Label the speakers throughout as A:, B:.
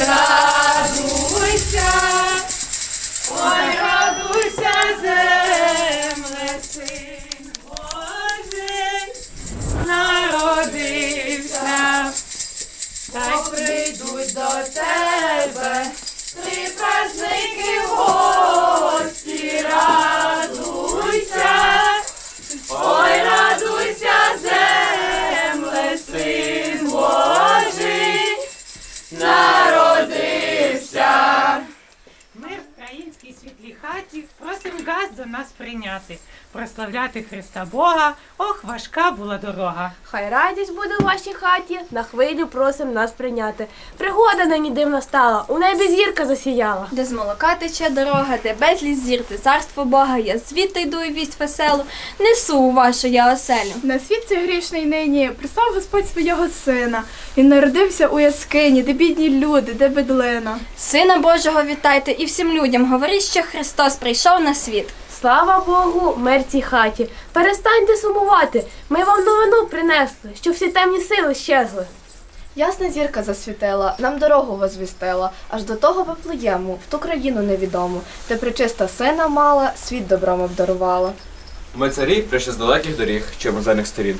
A: радуйся, ой, радуйся, земле, син Божий, народився, та й прийдуть до тебе три праздники гості, радуйся,
B: до нас прийняти, прославляти Христа Бога. Ох, важка була дорога.
C: Хай радість буде у вашій хаті, на хвилю просим нас прийняти. Пригода нині дивна стала, у небі зірка засіяла.
D: Де з молока тече дорога, де безліч зір, де царство Бога, я звідти йду і вість веселу, несу у вашу я оселю.
E: На світ цей грішний нині прислав Господь свого сина. Він народився у яскині, де бідні люди, де бедлина.
D: Сина Божого вітайте і всім людям говоріть, що Христос прийшов на світ.
C: Слава Богу, мертій цій хаті. Перестаньте сумувати. Ми вам новину принесли, що всі темні сили щезли.
F: Ясна зірка засвітила, нам дорогу возвістила, аж до того Вифлеєму, в ту країну невідому, де причиста сина мала, світ добром обдарувала.
G: Ми царі прийшли з далеких доріг чи музейних сторін,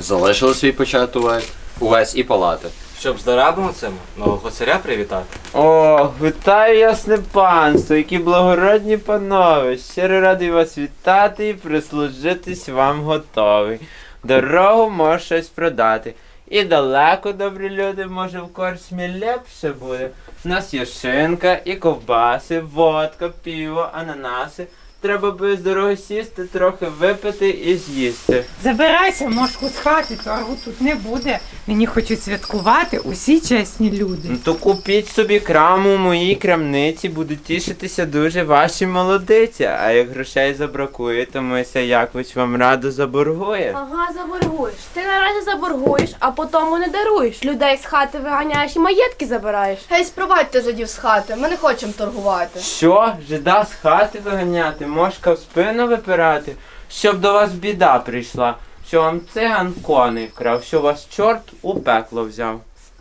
H: Залишили свій початок увесь і палати.
G: щоб з дарабом цим нового царя привітати.
I: О, вітаю ясне панство, які благородні панове. Щиро радий вас вітати і прислужитись вам готовий. Дорогу може щось продати. І далеко, добрі люди, може в корчмі лепше буде. У нас є шинка і ковбаси, водка, піво, ананаси. Треба без дороги сісти, трохи випити і з'їсти.
B: Забирайся, мошку з хати, торгу тут не буде. Мені хочуть святкувати усі чесні люди.
I: Ну то купіть собі краму у моїй крамниці, будуть тішитися дуже ваші молодиці. А як грошей забракує, то Мися Якович вам радо заборгує.
C: Ага, заборгуєш. Ти наразі заборгуєш, а потім не даруєш. Людей з хати виганяєш і маєтки забираєш.
F: Гей, спровадьте жидів з хати, ми не хочемо торгувати.
I: Що, жида з хати виганяти, мошка в спину випирати, щоб до вас біда прийшла, що вам циган коней вкрав, що вас чорт у пекло взяв.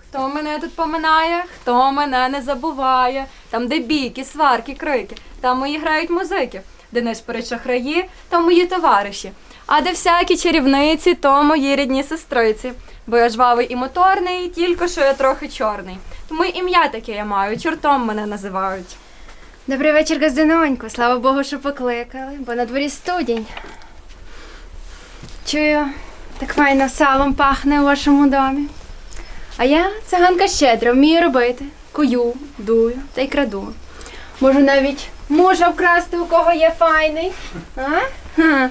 D: Хто мене тут поминає, хто мене не забуває. Там, де бійки, сварки, крики, там мої грають музики, де не шпорить шахраї, то мої товариші. А де всякі чарівниці, то мої рідні сестриці. Бо я жвавий і моторний, тільки що я трохи чорний. Тому ім'я таке я маю, чортом мене називають.
J: Добрий вечір, газдинонько. Слава Богу, що покликали, бо на дворі студень. Чую, так файно салом пахне у вашому домі. А я циганка щедра, вмію робити. Кую, дую та й краду. Можу навіть мужа вкрасти, у кого є файний. А?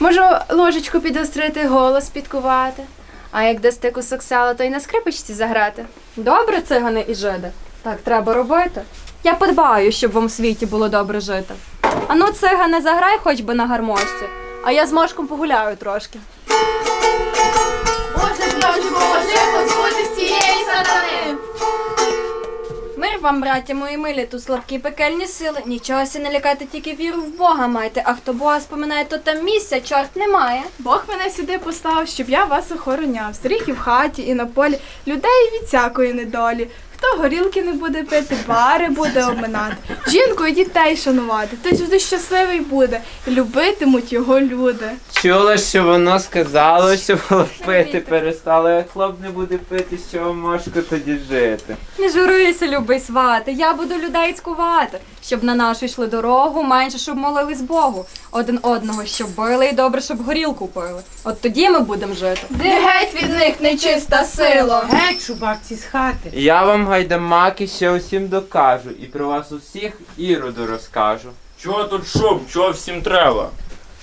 J: Можу ложечку підострити, голос підкувати. А як дасте кусок сала, то й на скрипочці заграти.
D: Добре, цигани і жиди. Так треба робити. Я подбаю, щоб вам в світі було добре жити. Ану, цигане, заграй хоч би на гармошці, а я з мошком погуляю трошки.
F: Боже, Боже, Боже, позбути з цієї сатани!
D: Мир вам, браття мої милі, тут слабкі пекельні сили. Нічого сі не лякайте, тільки віру в Бога майте. А хто Бога споминає, то там місця, чорт немає.
E: Бог мене сюди поставив, щоб я вас охороняв. Старих і в хаті, і на полі, людей від всякої недолі. Горілки не буде пити, бари буде обминати, жінку і дітей шанувати. Той завжди щасливий буде, любитимуть його люди.
I: Чула, що воно сказало, що пити перестало, як хлоп не буде пити, що можко тоді жити.
D: Не журуйся, любий свати, я буду людей цькувати, щоб на нашу йшли дорогу, менше щоб молились Богу. Один одного щоб били і добре, щоб горілку пили. От тоді ми будемо жити.
F: Де геть від них нечиста сила!
B: Геть, шубавці з хати.
I: Я вам гайдамаки ще усім докажу, і про вас усіх іроду розкажу.
K: Чого тут шум? Чого всім треба?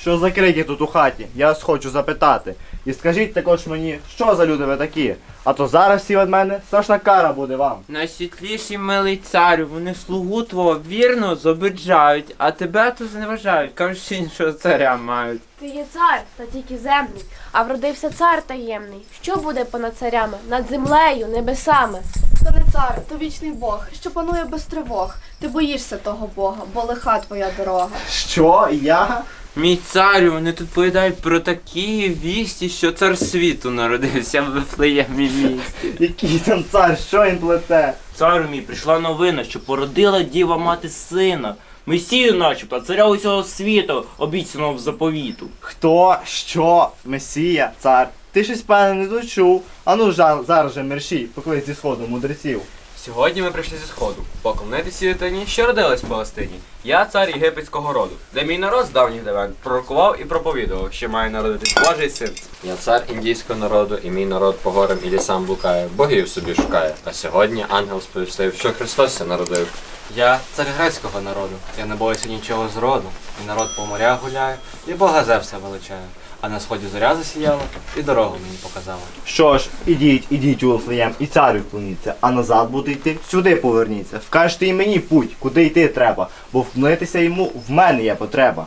L: Що за крики тут у хаті? Я вас хочу запитати. І скажіть також мені, що за люди ви такі? А то зараз всі від мене страшна кара буде вам.
I: Найсвітліший милий царю, вони слугу твого вірно зобиджають, а тебе то зневажають, кажуть, що царя мають.
C: Ти є цар, та тільки земний, а вродився цар таємний. Що буде понад царями, над землею, небесами?
F: То не цар, то вічний Бог, що панує без тривог. Ти боїшся того Бога, бо лиха твоя дорога.
L: Що? Я?
I: Мій царю, вони тут повідають про такі вісті, що цар світу народився в Вифлеємі місті.
L: Який там цар, що він плете?
K: Царю мій, прийшла новина, що породила діва мати сина. Месію начебто, царя усього світу, обіцяного в заповіту.
L: Хто? Що? Месія, цар. Ти щось певне не дочув. Ану жа, зараз же мерщій, поклич зі сходу мудреців.
H: Сьогодні ми прийшли зі сходу. Поклонитися дитині, що родилась в Палестині. Я цар єгипетського роду, де мій народ з давніх давен пророкував і проповідував, що має народитись Божий син. Я цар індійського народу, і мій народ по горам і лісам блукає, богів собі шукає. А сьогодні ангел сповістив, що Христос народив.
M: Я цар грецького народу, я не боюся нічого зроду. І народ по морях гуляє, і Бога Зевса величає. А на сході зоря засіяла, і дорогу мені показала.
L: Що ж, ідіть, ідіть у Вифлеєм і царю вклоніться, а назад будете йти, сюди поверніться. Вкажете і мені путь, куди йти треба, бо вклонитися йому в мене є потреба.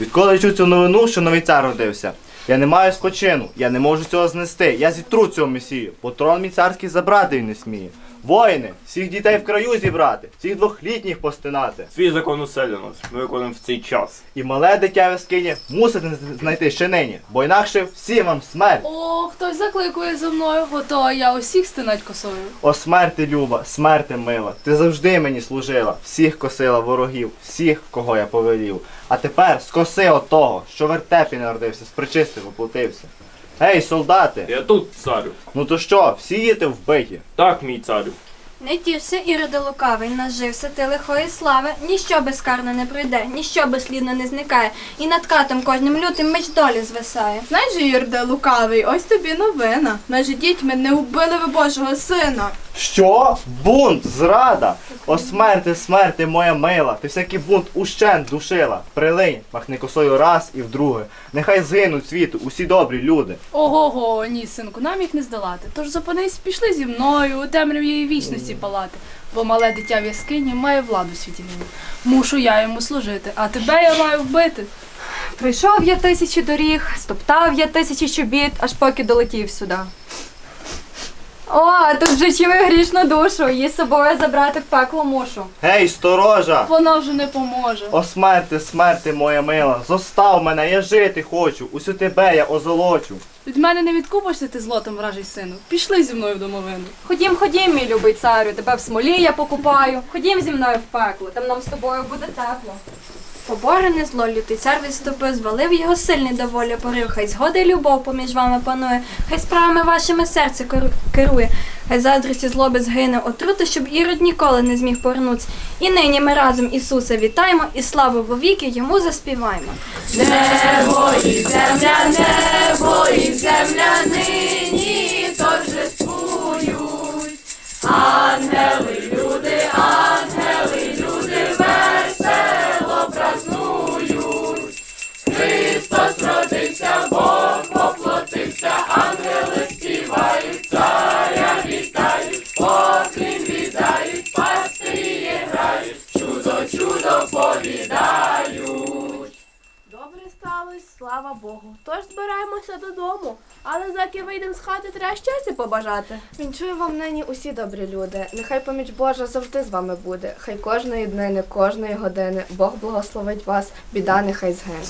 L: Відколи я чув цю новину, що новий цар родився, я не маю спочину, я не можу цього знести. Я зітру цього месію, бо трон мій царський забрати він не сміє. Воїни, всіх дітей в краю зібрати, всіх двохлітніх постинати.
K: Твій закон уселеnos, ми виконуємо в цей час.
L: І мале дитя вескині мусите знайти ще нині, бо інакше всім вам смерть.
N: О, хтось закликує за мною, готова я усіх стинать косою.
L: О смерти люба, смерти мила, ти завжди мені служила, всіх косила ворогів, всіх, кого я повелів. А тепер скоси от того, що в вертепі народився, з причистих оплутився. Гей, солдати!
K: Я тут, царю.
L: Ну то що, всі діти вбиті?
K: Так, мій царю.
D: Не тішся, іроди лукавий, нажився ти лихої слави, ніщо безкарно не пройде, ніщо безслідно не зникає, і над катом кожним лютим меч долі звисає.
E: Знаєш, же, Юрде лукавий, ось тобі новина. Межі дітьми не вбили ви Божого сина.
L: Що? Бунт, зрада! О смерти, смерти, моя мила, ти всякий бунт ущент душила. Прилинь, махни косою раз і вдруге. Нехай згинуть світу усі добрі люди.
N: Ого-го, ні, синку, нам їх не здолати. Тож зупинись, пішли зі мною у темряві вічності палати. Бо мале дитя в яскині має владу світі. Мушу я йому служити, а тебе я маю вбити.
D: Пройшов я тисячі доріг, стоптав я тисячі чобіт, аж поки долетів сюди. О, тут вже чую грішну душу, її з собою забрати в пекло мушу.
L: Гей, сторожа!
N: Вона вже не поможе.
L: О смерти, смерти, моя мила, зостав мене, я жити хочу, усю тебе я озолочу.
N: Від мене не відкупишся ти злотом, вражий сину. Пішли зі мною в домовину.
D: Ходім, ходім, мій любий царю, тебе в смолі я покупаю. Ходім зі мною в пекло, там нам з тобою буде тепло. Поборене зло, лютий цар відступив, звалив його сильний доволі порив. Хай згода й любов поміж вами панує, хай справами вашими серце керує, хай заздрості злоби згине отрути, щоб ірод ніколи не зміг повернутися. І нині ми разом Ісуса вітаємо і славу вовіки йому заспіваємо.
A: Небо і земля, небо і земля нині торжествують. Ангели,
C: побажати.
F: Вінчую вам нині усі добрі люди. Нехай поміч Божа завжди з вами буде. Хай кожної днини, кожної години Бог благословить вас, біда нехай згине.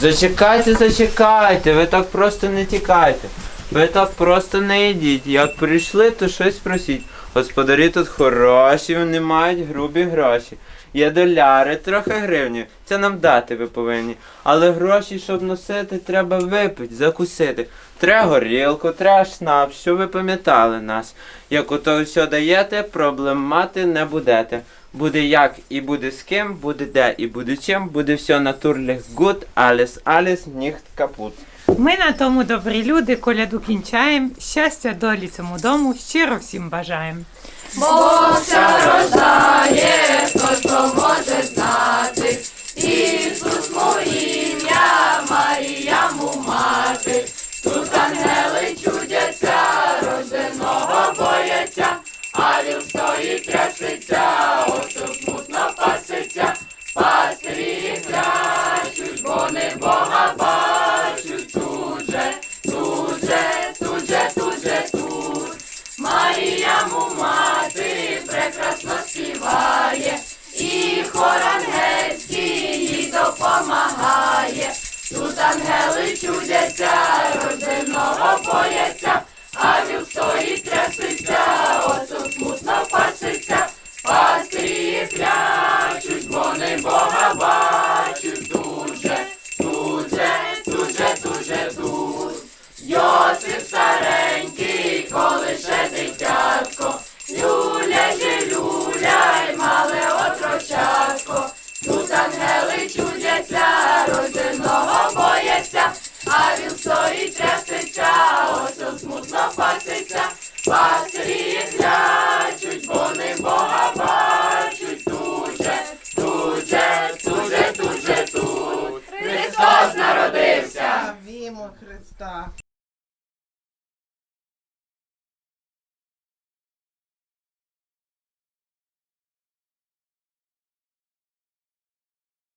I: Зачекайте, зачекайте, ви так просто не тікайте. Ви так просто не йдіть. Як прийшли, то щось просіть. Господарі тут хороші, вони мають грубі гроші. Є доляри, трохи гривні. Це нам дати ви повинні. Але гроші, щоб носити, треба випити, закусити. Треба горілку, треба шнап, що ви пам'ятали нас. Як ото все даєте, проблем мати не будете. Буде як і буде з ким, буде де і буде чим, буде все натурлих гуд, алес, алес, ніхт капут.
B: Ми на тому добрі люди коляду кінчаємо. Щастя долі цьому дому щиро всім бажаємо.
A: Богся рождає, хто що може знати. Ісус ім'я, Марія му мати. Тут ангели чудяться, рожденого бояться, а віл стоїть помагає, тут ангели
I: чудяться, родинного бояться, а вівсої трясеться, осу смутно паситься, пастирі клячуть, вони Бога бачуть. Родинного бояться, а він стоїть трясеться, ось смутно паситься,